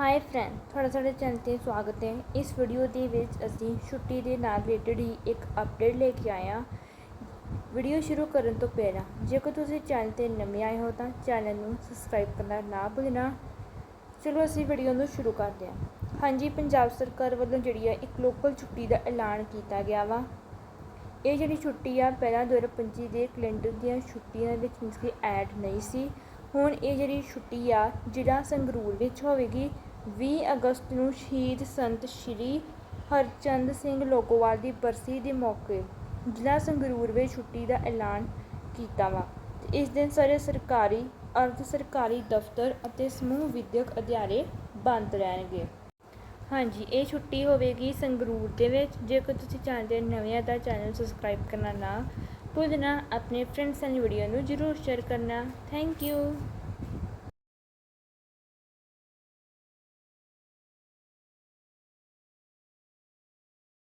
High friend ਤੁਹਾਡਾ ਸਾਡੇ channel ਤੇ ਸਵਾਗਤ ਹੈ। ਇਸ ਵੀਡੀਓ ਦੇ ਵਿੱਚ ਅਸੀਂ ਛੁੱਟੀ ਦੇ ਨਾਲ ਰਿਲੇਟਡ ਹੀ ਇੱਕ ਅਪਡੇਟ ਲੈ ਕੇ ਆਏ ਹਾਂ। ਵੀਡੀਓ ਸ਼ੁਰੂ ਕਰਨ ਤੋਂ ਪਹਿਲਾਂ, ਜੇਕਰ ਤੁਸੀਂ ਚੈਨਲ ਤੇ ਨਵੇਂ ਆਏ ਹੋ ਤਾਂ ਚੈਨਲ ਨੂੰ ਸਬਸਕ੍ਰਾਈਬ ਕਰਨਾ ਨਾ ਭੁੱਲਣਾ। ਚਲੋ ਅਸੀਂ ਵੀਡੀਓ ਨੂੰ ਸ਼ੁਰੂ ਕਰਦੇ ਹਾਂ। ਹਾਂਜੀ, ਪੰਜਾਬ ਸਰਕਾਰ ਵੱਲੋਂ ਜਿਹੜੀ ਹੈ ਇੱਕ ਲੋਕਲ ਛੁੱਟੀ ਦਾ ਐਲਾਨ ਕੀਤਾ ਗਿਆ ਵਾ। ਇਹ ਜਿਹੜੀ ਛੁੱਟੀ ਆ, ਪਹਿਲਾਂ 2025 ਦੇ ਕੈਲੰਡਰ ਦੀਆਂ ਛੁੱਟੀਆਂ ਵਿੱਚ ਮੀਨਸ ਕਿ ਐਡ ਨਹੀਂ ਸੀ। ਹੁਣ ਇਹ ਜਿਹੜੀ ਛੁੱਟੀ ਆ, ਜ਼ਿਲ੍ਹਾ ਸੰਗਰੂਰ ਵਿੱਚ ਹੋਵੇਗੀ। ਵੀਹ ਅਗਸਤ ਨੂੰ ਸ਼ਹੀਦ ਸੰਤ ਸ਼੍ਰੀ ਹਰਚੰਦ ਸਿੰਘ ਲੋਗੋਵਾਲ ਦੀ ਬਰਸੀ ਦੇ ਮੌਕੇ ਜ਼ਿਲ੍ਹਾ ਸੰਗਰੂਰ ਵਿੱਚ ਛੁੱਟੀ ਦਾ ਐਲਾਨ ਕੀਤਾ ਵਾ। ਇਸ ਦਿਨ ਸਾਰੇ ਸਰਕਾਰੀ, ਅਰਧ ਸਰਕਾਰੀ ਦਫ਼ਤਰ ਅਤੇ ਸਮੂਹ ਵਿਦਿਅਕ ਅਦਾਰੇ ਬੰਦ ਰਹਿਣਗੇ। ਹਾਂਜੀ, ਇਹ ਛੁੱਟੀ ਹੋਵੇਗੀ ਸੰਗਰੂਰ ਦੇ ਵਿੱਚ। ਜੇਕਰ ਤੁਸੀਂ ਚਾਹੁੰਦੇ ਹੋ ਨਵੇਂ ਆ ਤਾਂ ਚੈਨਲ ਸਬਸਕ੍ਰਾਈਬ ਕਰਨਾ ਨਾ ਭੁੱਲਣਾ, ਆਪਣੇ ਫਰੈਂਡਸ ਐਂਡ ਵੀਡੀਓ ਨੂੰ ਜਰੂਰ ਸ਼ੇਅਰ ਕਰਨਾ। Thank you.